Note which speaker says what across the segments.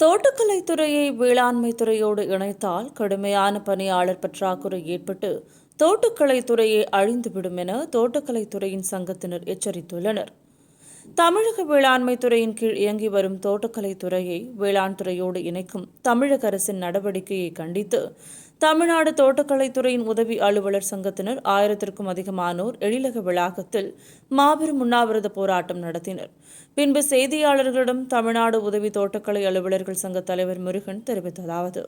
Speaker 1: தோட்டக்கலை துறையை வேளாண்மை துறையோடு இணைத்தால் கடுமையான பணியாளர் பற்றாக்குறை ஏற்பட்டு தோட்டக்கலை துறையை அழிந்துவிடும் என தோட்டக்கலை துறையின் சங்கத்தினர் எச்சரித்துள்ளனர். தமிழக வேளாண்மை துறையின் கீழ் இயங்கி வரும் தோட்டக்கலை துறையை வேளாண் துறையோடு இணைக்கும் தமிழக அரசின் நடவடிக்கையை கண்டித்து தமிழ்நாடு தோட்டக்கலைத்துறையின் உதவி அலுவலர் சங்கத்தினர் ஆயிரத்திற்கும் அதிகமானோர் எழிலக வளாகத்தில் மாபெரும் உண்ணாவிரத போராட்டம் நடத்தினர். பின்பு செய்தியாளர்களிடம் தமிழ்நாடு உதவி தோட்டக்கலை அலுவலர்கள் சங்க தலைவர் முருகன் தெரிவித்ததாவது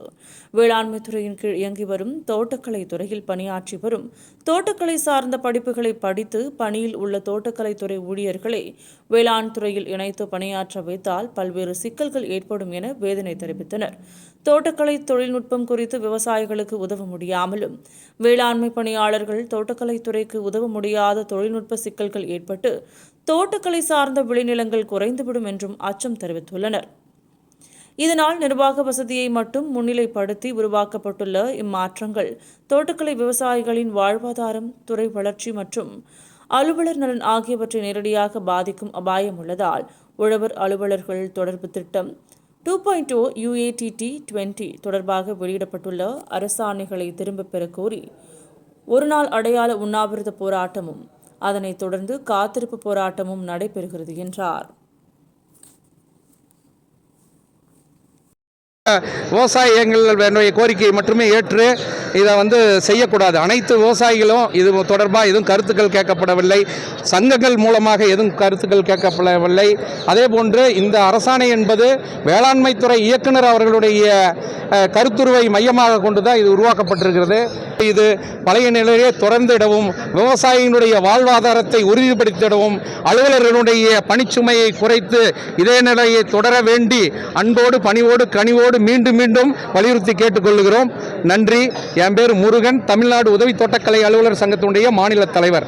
Speaker 1: வேளாண்மை துறையின் கீழ் இயங்கி வரும் தோட்டக்கலை துறையில் பணியாற்றி வரும் தோட்டக்கலை சார்ந்த படிப்புகளை படித்து பணியில் உள்ள தோட்டக்கலைத்துறை ஊழியர்களை வேளாண் துறையில் இணைத்து பணியாற்ற வைத்தால் பல்வேறு சிக்கல்கள் ஏற்படும் என வேதனை தெரிவித்தனர். தோட்டக்கலை தொழில்நுட்பம் குறித்து விவசாயிகள் விவசாயிகளுக்கு உதவ முடியாமலும் வேளாண்மை பணியாளர்கள் தோட்டக்கலைத்துறைக்கு உதவ முடியாத தொழில்நுட்ப சிக்கல்கள் ஏற்பட்டு தோட்டக்கலை சார்ந்த விளைநிலங்கள் குறைந்துவிடும் என்றும் அச்சம் தெரிவித்துள்ளனர். இதனால் நிர்வாக வசதியை மட்டும் முன்னிலைப்படுத்தி உருவாக்கப்பட்டுள்ள இம்மாற்றங்கள் தோட்டக்கலை விவசாயிகளின் வாழ்வாதாரம் துறை வளர்ச்சி மற்றும் அலுவலர் நலன் ஆகியவற்றை நேரடியாக பாதிக்கும் அபாயம் உள்ளதால் உழவர் அலுவலர்கள் தொடர்பு திட்டம் டூ பாயிண்ட் டூ யுஏடிடி டுவெண்ட்டி தொடர்பாக வெளியிடப்பட்டுள்ள அரசாணைகளை திரும்பப் பெற கோரி ஒருநாள் அடையாள உண்ணாவிரத போராட்டமும் அதனைத் தொடர்ந்து காத்திருப்பு போராட்டமும் நடைபெறுகிறது என்றார்.
Speaker 2: விவசாயங்கள் கோரிக்கையை மட்டுமே ஏற்று இதை வந்து செய்யக்கூடாது. அனைத்து விவசாயிகளும் இது தொடர்பாக எதுவும் கருத்துக்கள் கேட்கப்படவில்லை. சங்கங்கள் மூலமாக எதுவும் கருத்துக்கள் கேட்கப்படவில்லை. அதே போன்று இந்த அரசாணை என்பது வேளாண்மைத்துறை இயக்குனர் அவர்களுடைய கருத்துருவை மையமாக கொண்டு தான் இது உருவாக்கப்பட்டிருக்கிறது. இது பழைய நிலையே தொடர்ந்திடவும் விவசாயிகளுடைய வாழ்வாதாரத்தை உறுதிப்படுத்திடவும் அலுவலர்களுடைய பணிச்சுமையை குறைத்து இதே நிலையை தொடர வேண்டி அன்போடு பணிவோடு கனிவோடு மீண்டும் மீண்டும் வலியுறுத்தி கேட்டுக்கொள்கிறோம் நன்றி. என் பேர் முருகன். தமிழ்நாடு உதவி தோட்டக்கலை அலுவலர் சங்கத்தினுடைய மாநில தலைவர்.